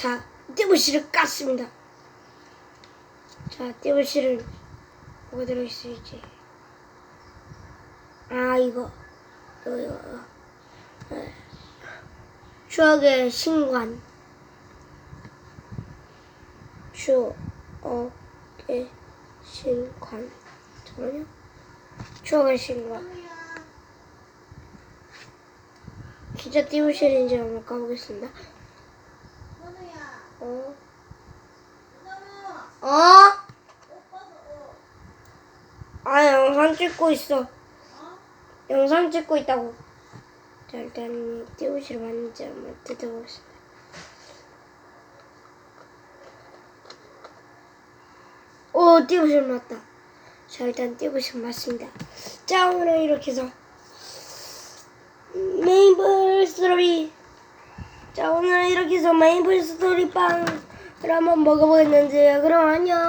자, 띠부씨를 깠습니다. 자, 띠부씨를 뭐가 들어있을지. 아, 이거. 이거, 이거. 이거. 네. 추억의 신관. 추억의 신관. 잠깐만요. 추억의 신관. 진짜 띠부실인지 한번 까보겠습니다. 현우야, 어? 현우, 어? 아, 영상 찍고 있어. 어? 영상 찍고 있다고. 자, 일단 띠부실 맞는지 한번 뜯어보겠습니다. 오, 띠부실 맞다. 자, 일단 띠부실 맞습니다. 자, 오늘 이렇게 해서 메인블 스토리. 자, 오늘 이렇게 해서 메인블 스토리 빵 을 한번 먹어보겠는데요. 그럼 안녕.